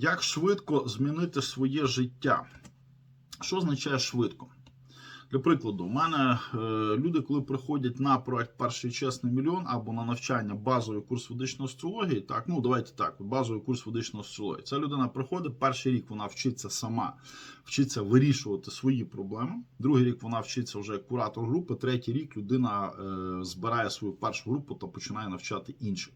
Як швидко змінити своє життя? Що означає швидко? Для прикладу, у мене е, люди, коли приходять на проект Перший чесний мільйон або на навчання базовий курс ведичної астрології, так, ну давайте так, базовий курс ведичної астрології. Ця людина приходить, перший рік вона вчиться сама, вчиться вирішувати свої проблеми. Другий рік вона вчиться вже як куратор групи. Третій рік людина е, збирає свою першу групу та починає навчати інших.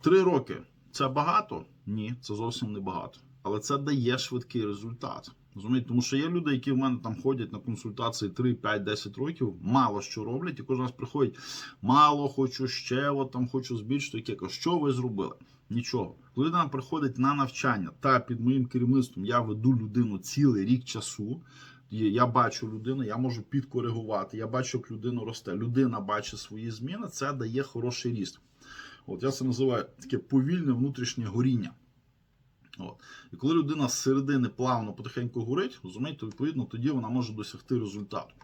Три роки це багато? Ні, це зовсім не багато. Але це дає швидкий результат. Розумієте? Тому що є люди, які в мене там ходять на консультації 3, 5, 10 років, мало що роблять, і кожен раз приходять, мало хочу ще, от там хочу збільшити. Яке що ви зробили? Нічого. Коли людина приходить на навчання та під моїм керівництвом я веду людину цілий рік часу. Я бачу людину, я можу підкоригувати, я бачу, як людина росте. Людина бачить свої зміни, це дає хороший ріст. От я це називаю таке повільне внутрішнє горіння. От. І коли людина з середини плавно потихеньку горить, розумієте, відповідно, тоді вона може досягти результату.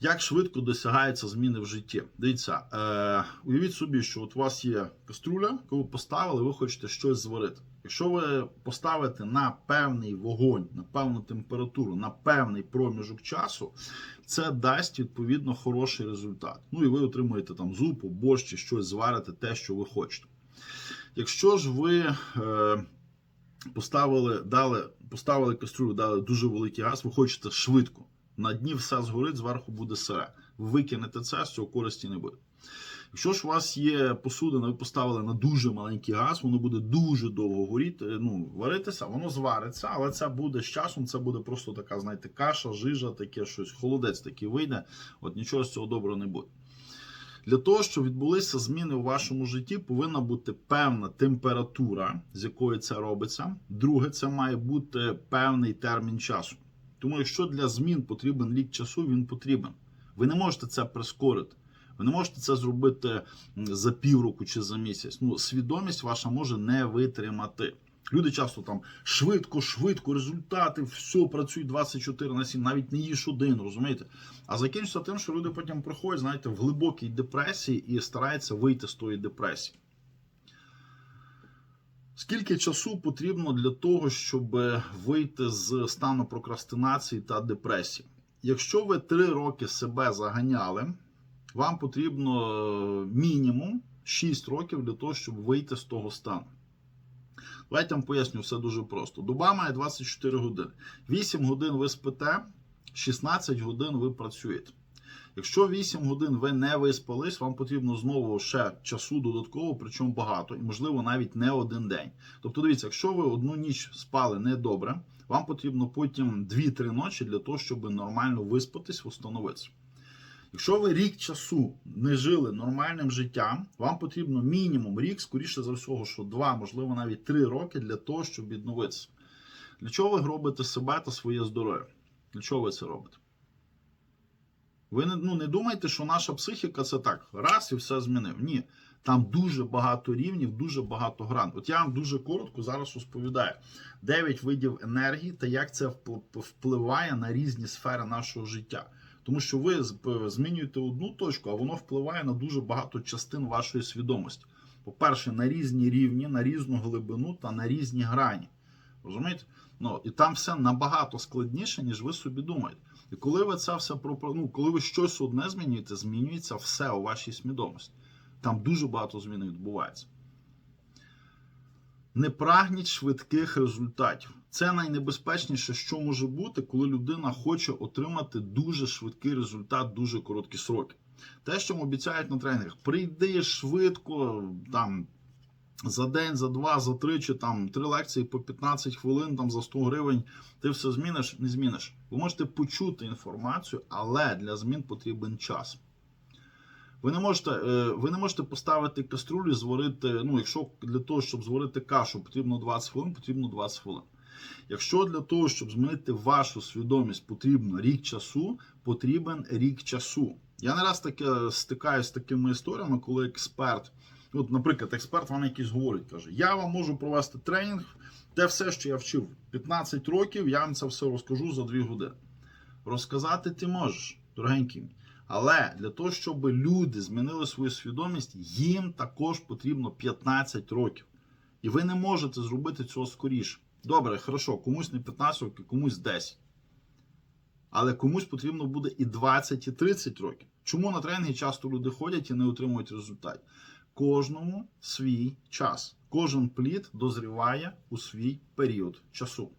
Як швидко досягаються зміни в житті? Дивіться, е, уявіть собі, що от у вас є каструля, яку ви поставили, ви хочете щось зварити. Якщо ви поставите на певний вогонь, на певну температуру, на певний проміжок часу, це дасть відповідно хороший результат. Ну і ви отримуєте там зупу, борщ чи щось зварите, те, що ви хочете. Якщо ж ви е, поставили, дали, поставили каструлю, дали дуже великий газ, ви хочете швидко. На дні все згорить, зверху буде сире. Ви викинете це, з цього користі не буде. Якщо ж у вас є посудина, ви поставили на дуже маленький газ, воно буде дуже довго горіти, ну, варитися, воно звариться, але це буде з часом, це буде просто така, знаєте, каша, жижа, таке щось, холодець такий вийде, от нічого з цього доброго не буде. Для того, щоб відбулися зміни у вашому житті, повинна бути певна температура, з якої це робиться. Друге, це має бути певний термін часу. Тому, якщо для змін потрібен рік часу, він потрібен. Ви не можете це прискорити. Ви не можете це зробити за півроку чи за місяць. Ну, свідомість ваша може не витримати. Люди часто там швидко, швидко, результати, все працюють 24 на 7, навіть не їж один, розумієте? А закінчиться тим, що люди потім приходять, знаєте, в глибокій депресії і стараються вийти з тої депресії. Скільки часу потрібно для того, щоб вийти з стану прокрастинації та депресії? Якщо ви 3 роки себе заганяли, вам потрібно мінімум 6 років для того, щоб вийти з того стану. Давайте вам поясню все дуже просто. Доба має 24 години. 8 годин ви спите, 16 годин ви працюєте. Якщо 8 годин ви не виспались, вам потрібно знову ще часу додатково, причому багато, і, можливо, навіть не один день. Тобто, дивіться, якщо ви одну ніч спали недобре, вам потрібно потім 2-3 ночі для того, щоб нормально виспатись, встановитися. Якщо ви рік часу не жили нормальним життям, вам потрібно мінімум рік, скоріше за всього, що два, можливо, навіть три роки для того, щоб відновитися. Для чого ви робите себе та своє здоров'я? Для чого ви це робите? Ви не, ну, не думайте, що наша психіка це так, раз і все змінив. Ні. Там дуже багато рівнів, дуже багато гран. От я вам дуже коротко зараз розповідаю: 9 видів енергії та як це впливає на різні сфери нашого життя. Тому що ви змінюєте одну точку, а воно впливає на дуже багато частин вашої свідомості. По-перше, на різні рівні, на різну глибину та на різні грані. Розумієте? Ну, І там все набагато складніше, ніж ви собі думаєте. І коли ви це все ну, коли ви щось одне змінюєте, змінюється все у вашій свідомості. Там дуже багато змін відбувається. Не прагніть швидких результатів. Це найнебезпечніше, що може бути, коли людина хоче отримати дуже швидкий результат, дуже короткі сроки. Те, що обіцяють на тренінгах, прийди швидко, там за день, за два, за три, чи там три лекції по 15 хвилин, там за 100 гривень, ти все зміниш, не зміниш. Ви можете почути інформацію, але для змін потрібен час. Ви не можете ви не можете поставити каструлю, зварити. Ну, якщо для того, щоб зварити кашу, потрібно 20 хвилин, потрібно 20 хвилин. Якщо для того, щоб змінити вашу свідомість, потрібно рік часу, потрібен рік часу. Я не раз таке стикаюся з такими історіями, коли експерт, От, наприклад, експерт вам якийсь говорить, каже: Я вам можу провести тренінг, те все, що я вчив 15 років, я вам це все розкажу за 2 години. Розказати ти можеш, дорогенький. Але для того, щоб люди змінили свою свідомість, їм також потрібно 15 років. І ви не можете зробити цього скоріше. Добре, хорошо, комусь не 15 років, комусь 10. Але комусь потрібно буде і 20, і 30 років. Чому на тренінги часто люди ходять і не отримують результат? кожному свій час. Кожен плід дозріває у свій період часу.